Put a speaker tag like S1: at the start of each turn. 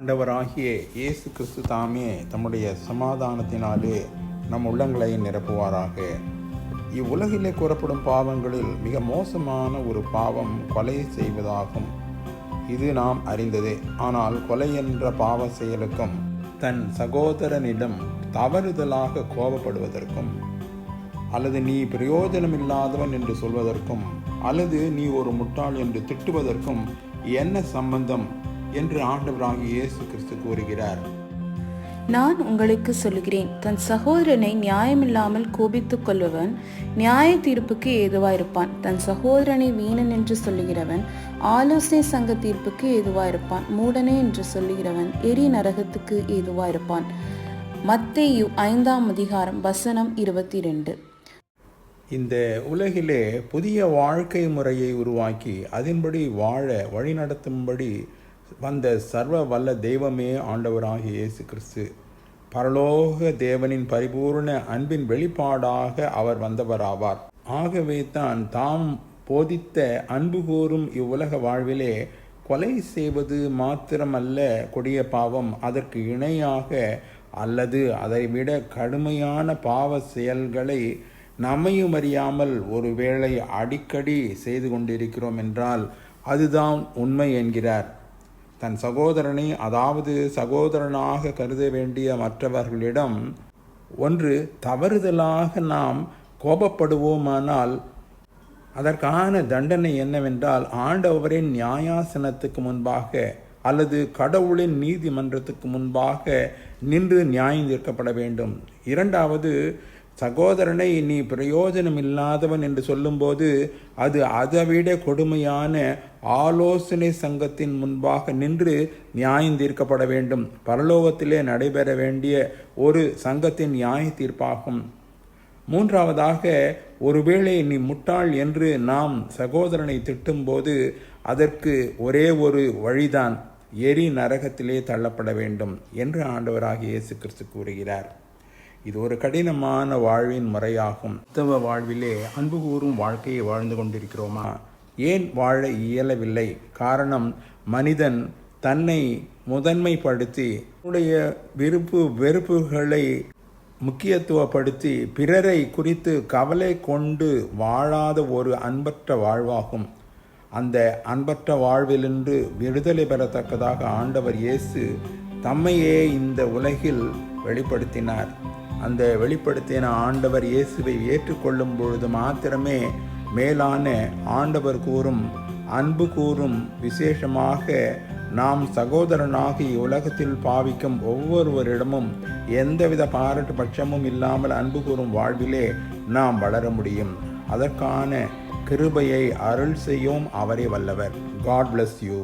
S1: ஆண்டவராகிய இயேசு கிறிஸ்து தாமே தம்முடைய சமாதானத்தினாலே நம் உள்ளங்களை நிரப்புவாராக. இவ்வுலகிலே கூறப்படும் பாவங்களில் மிக மோசமான ஒரு பாவம் கொலை செய்வதாகும். இது நாம் அறிந்ததே. ஆனால் கொலை என்ற பாவ செயலுக்கும் தன் சகோதரனிடம் தவறுதலாக கோபப்படுவதற்கும் அல்லது நீ பிரயோஜனமில்லாதவன் என்று சொல்வதற்கும் அல்லது நீ ஒரு முட்டாள் என்று திட்டுவதற்கும் என்ன சம்பந்தம்? என்று ஆண்டவராகிய இயேசு கிறிஸ்து கூறுகிறார்.
S2: நான் உங்களுக்கு சொல்லுகிறேன் தன் சகோதரனை நியாயமில்லாமல் கோபித்துக் கொள்பவன் நியாய தீர்ப்புக்கு ஏதுவாயிருப்பான். தன் சகோதரனை வீணன் என்று சொல்லுகிறவன் ஆலோசனை சங்க தீர்ப்புக்கு ஏதுவாயிருப்பான். மூடனே என்று சொல்லுகிறவன் எரி நரகத்துக்கு ஏதுவாயிருப்பான். மத்தேயு ஐந்தாம் அதிகாரம் வசனம் இருபத்தி ரெண்டு
S1: இந்த உலகிலே புதிய வாழ்க்கை முறையை உருவாக்கி அதன்படி வாழ வழிநடத்தும்படி வந்த சர்வ வல்ல தெய்வமே ஆண்டவராகிய இயேசு கிறிஸ்து பரலோக தேவனின் பரிபூர்ண அன்பின் வெளிப்பாடாக அவர் வந்தவராவார். ஆகவே தான் தாம் போதித்த அன்பு கூறும் இவ்வுலக வாழ்விலே கொலை செய்வது மாத்திரமல்ல கொடிய பாவம் அதற்கு இணையாக அல்லது அதைவிட கடுமையான பாவ செயல்களை நம்மையும் அறியாமல் ஒருவேளை அடிக்கடி செய்து கொண்டிருக்கிறோம் என்றால் அதுதான் உண்மை என்கிறார். தன் சகோதரனை அதாவது சகோதரனாக கருத வேண்டிய மற்றவர்களிடம் ஒன்று தவறுதலாக நாம் கோபப்படுவோமானால் அதற்கான தண்டனை என்னவென்றால் ஆண்டவரின் நியாயாசனத்துக்கு முன்பாக அல்லது கடவுளின் நீதிமன்றத்துக்கு முன்பாக நின்று நியாயம் தீர்க்கப்பட வேண்டும். இரண்டாவது சகோதரனை நீ பிரயோஜனம் இல்லாதவன் என்று சொல்லும்போது அது அதைவிட கொடுமையான ஆலோசனை சங்கத்தின் முன்பாக நின்று நியாயம் தீர்க்கப்பட வேண்டும். பரலோகத்திலே நடைபெற வேண்டிய ஒரு சங்கத்தின் நியாய தீர்ப்பாகும். மூன்றாவதாக ஒருவேளை நீ முட்டாள் என்று நாம் சகோதரனை திட்டும்போது அதற்கு ஒரே ஒரு வழிதான் எரி நரகத்திலே தள்ளப்பட வேண்டும் என்று ஆண்டவராகிய இயேசு கிறிஸ்து கூறுகிறார். இது ஒரு கடினமான வாழ்வின் முறையாகும். கிறிஸ்தவ வாழ்விலே அன்பு கூறும் வாழ்க்கையை வாழ்ந்து கொண்டிருக்கிறோமா? ஏன் வாழ இயலவில்லை? காரணம் மனிதன் தன்னை முதன்மைப்படுத்தி உடைய விருப்பு வெறுப்புகளை முக்கியத்துவப்படுத்தி பிறரை குறித்து கவலை கொண்டு வாழாத ஒரு அன்பற்ற வாழ்வாகும். அந்த அன்பற்ற வாழ்விலிருந்து விடுதலை பெறத்தக்கதாக ஆண்டவர் இயேசு தம்மையே இந்த உலகில் வெளிப்படுத்தினார். அந்த வெளிப்படுத்தின ஆண்டவர் இயேசுவை ஏற்றுக்கொள்ளும் பொழுது மாத்திரமே மேலான ஆண்டவர் கூறும் அன்பு கூறும் விசேஷமாக நாம் சகோதரனாகி உலகத்தில் பாவிக்கும் ஒவ்வொருவரிடமும் எந்தவித பாராட்டு பட்சமும் இல்லாமல் அன்பு கூறும் வாழ்விலே நாம் வளர முடியும். அதற்கான கிருபையை அருள் செய்யும் அவரே வல்லவர். God bless you